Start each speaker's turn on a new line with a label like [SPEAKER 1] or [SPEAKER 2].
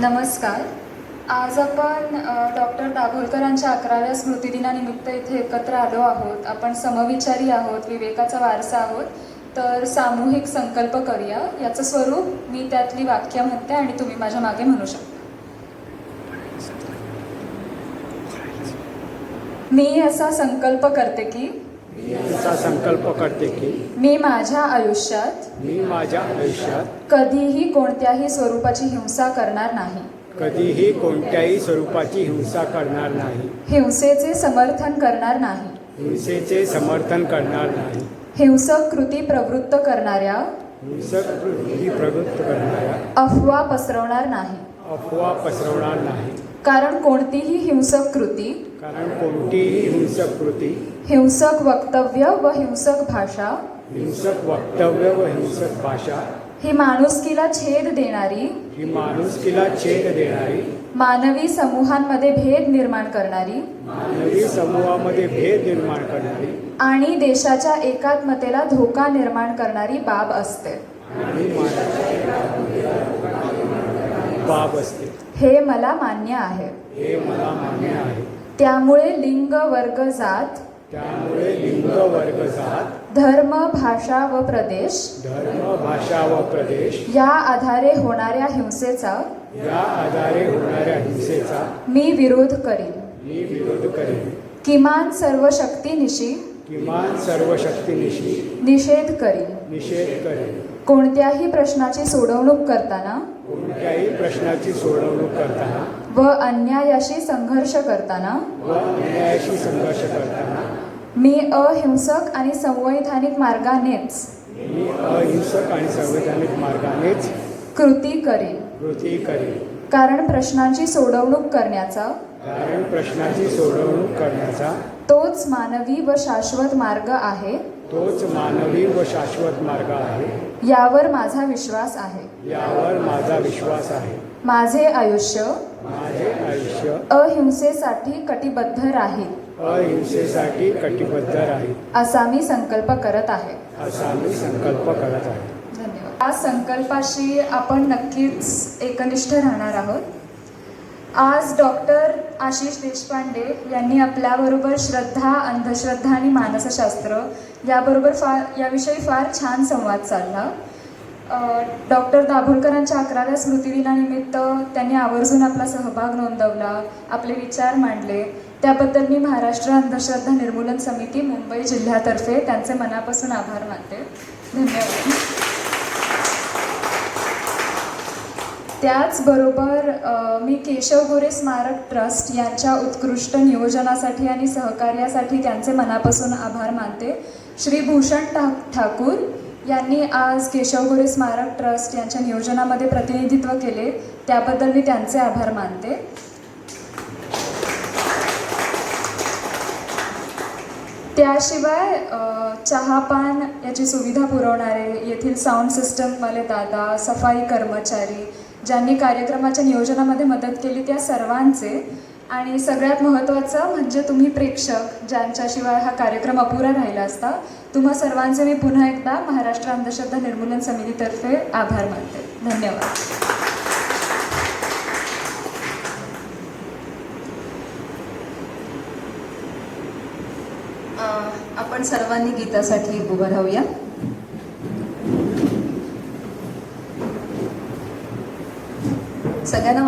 [SPEAKER 1] नमस्कार. आज आपण डॉक्टर दाभोलकरांच्या अकराव्या स्मृतिदिनानिमित्त इथे एकत्र आलो आहोत. आपण समविचारी आहोत विवेकाचा वारसा आहोत. तर सामूहिक संकल्प करूया. याचं स्वरूप मी त्यातली वाक्य म्हणते आणि तुम्ही माझ्या मागे म्हणू शकता. मी असा संकल्प करते की
[SPEAKER 2] असा संकल्प करते की
[SPEAKER 1] मी माझ्या आयुष्यात
[SPEAKER 2] मी माझ्या आयुष्यात
[SPEAKER 1] कधीही कोणत्याही स्वरूपाची हिंसा करणार नाही.
[SPEAKER 2] कधीही कोणत्याही स्वरूपाची हिंसा करणार नाही.
[SPEAKER 1] हिंसेचे समर्थन करणार नाही.
[SPEAKER 2] हिंसेचे समर्थन करणार नाही.
[SPEAKER 1] हिंसक कृती प्रवृत्त करणाऱ्या
[SPEAKER 2] हिंसक वृत्ती प्रवृत्त करणाऱ्या
[SPEAKER 1] अफवा पसरवणार नाही.
[SPEAKER 2] अफवा पसरवणार नाही.
[SPEAKER 1] कारण कोणतीही हिंसक कृती
[SPEAKER 2] कारण कोणतीही हिंसक कृती
[SPEAKER 1] हिंसक वक्तव्य व हिंसक भाषा
[SPEAKER 2] हिंसक वक्तव्य व हिंसक भाषा
[SPEAKER 1] ही माणुसकीला छेद देणारी
[SPEAKER 2] ही माणुसकीला छेद देणारी
[SPEAKER 1] मानवी समूहांमध्ये भेद निर्माण करणारी
[SPEAKER 2] मानवी समूहामध्ये भेद निर्माण करणारी
[SPEAKER 1] आणि देशाच्या एकात्मतेला धोका निर्माण करणारी बाब असते.
[SPEAKER 2] आणि मानवी बाब असते
[SPEAKER 1] हे मला मान्य आहे.
[SPEAKER 2] हे मला मान्य आहे.
[SPEAKER 1] त्यामुळे लिंग वर्ग जात
[SPEAKER 2] त्यामुळे लिंग वर्ग जात
[SPEAKER 1] धर्म भाषा व प्रदेश
[SPEAKER 2] धर्म भाषा व प्रदेश
[SPEAKER 1] या आधारे होणाऱ्या हिंसेचा
[SPEAKER 2] या आधारे होणाऱ्या हिंसेचा
[SPEAKER 1] मी विरोध करीन.
[SPEAKER 2] मी विरोध करेन.
[SPEAKER 1] किमान सर्व शक्तीनिशी
[SPEAKER 2] किमान सर्व शक्तीनिशी
[SPEAKER 1] निषेध करीन.
[SPEAKER 2] निषेध करेन.
[SPEAKER 1] कोणत्याही प्रश्नाची सोडवणूक करताना
[SPEAKER 2] कोणत्याही प्रश्नाची सोडवणूक करताना
[SPEAKER 1] व अन्यायाशी संघर्ष करताना
[SPEAKER 2] व अन्यायाशी संघर्ष करताना
[SPEAKER 1] मी अहिंसक आणि संवैधानिक मार्गानेच
[SPEAKER 2] मी अहिंसक आणि संवैधानिक मार्गानेच
[SPEAKER 1] कृती करीन.
[SPEAKER 2] कृती करेन.
[SPEAKER 1] कारण प्रश्नांची सोडवणूक करण्याचा
[SPEAKER 2] कारण प्रश्नाची सोडवणूक करण्याचा
[SPEAKER 1] तोच मानवी व शाश्वत मार्ग आहे.
[SPEAKER 2] तोच मानवी व शाश्वत मार्ग आहे.
[SPEAKER 1] यावर माझा विश्वास आहे.
[SPEAKER 2] यावर माझा विश्वास आहे.
[SPEAKER 1] माझे आयुष्य
[SPEAKER 2] माझे आयुष्य
[SPEAKER 1] अहिंसेसाठी कटिबद्ध राहील.
[SPEAKER 2] अहिंसेसाठी कटिबद्ध राहील.
[SPEAKER 1] असा मी संकल्प करत आहे.
[SPEAKER 2] असा मी संकल्प करत आहे.
[SPEAKER 1] धन्यवाद. या संकल्पाशी आपण नक्कीच एकनिष्ठ राहणार आहोत. आज डॉक्टर आशिष देशपांडे यांनी आपल्याबरोबर श्रद्धा अंधश्रद्धा आणि मानसशास्त्र याबरोबर फार याविषयी फार छान संवाद साधला. डॉक्टर दाभोलकरांच्या अकराव्या स्मृतिदिनानिमित्त त्यांनी आवर्जून आपला सहभाग नोंदवला आपले विचार मांडले. त्याबद्दल मी महाराष्ट्र अंधश्रद्धा निर्मूलन समिती मुंबई जिल्ह्यातर्फे त्यांचे मनापासून आभार मानते. धन्यवाद. त्याचबरोबर मी केशव गोरे स्मारक ट्रस्ट यांच्या उत्कृष्ट नियोजनासाठी आणि सहकार्यासाठी त्यांचे मनापासून आभार मानते. श्री भूषण ठा ठाकूर यांनी आज केशव गोरे स्मारक ट्रस्ट यांच्या नियोजनामध्ये प्रतिनिधित्व केले त्याबद्दल मी त्यांचे आभार मानते. त्याशिवाय चहापान याची सुविधा पुरवणारे येथील साऊंड सिस्टमवाले दादा सफाई कर्मचारी ज्यांनी कार्यक्रमाच्या नियोजनामध्ये मदत केली त्या सर्वांचे. आणि सगळ्यात महत्त्वाचं म्हणजे तुम्ही प्रेक्षक ज्यांच्याशिवाय हा कार्यक्रम अपुरा राहिला असता तुम्हा सर्वांचे मी पुन्हा एकदा महाराष्ट्र अंधश्रद्धा निर्मूलन समितीतर्फे आभार मानते. धन्यवाद.
[SPEAKER 3] आपण सर्वांनी गीतासाठी उभं राहूया. Sa ganang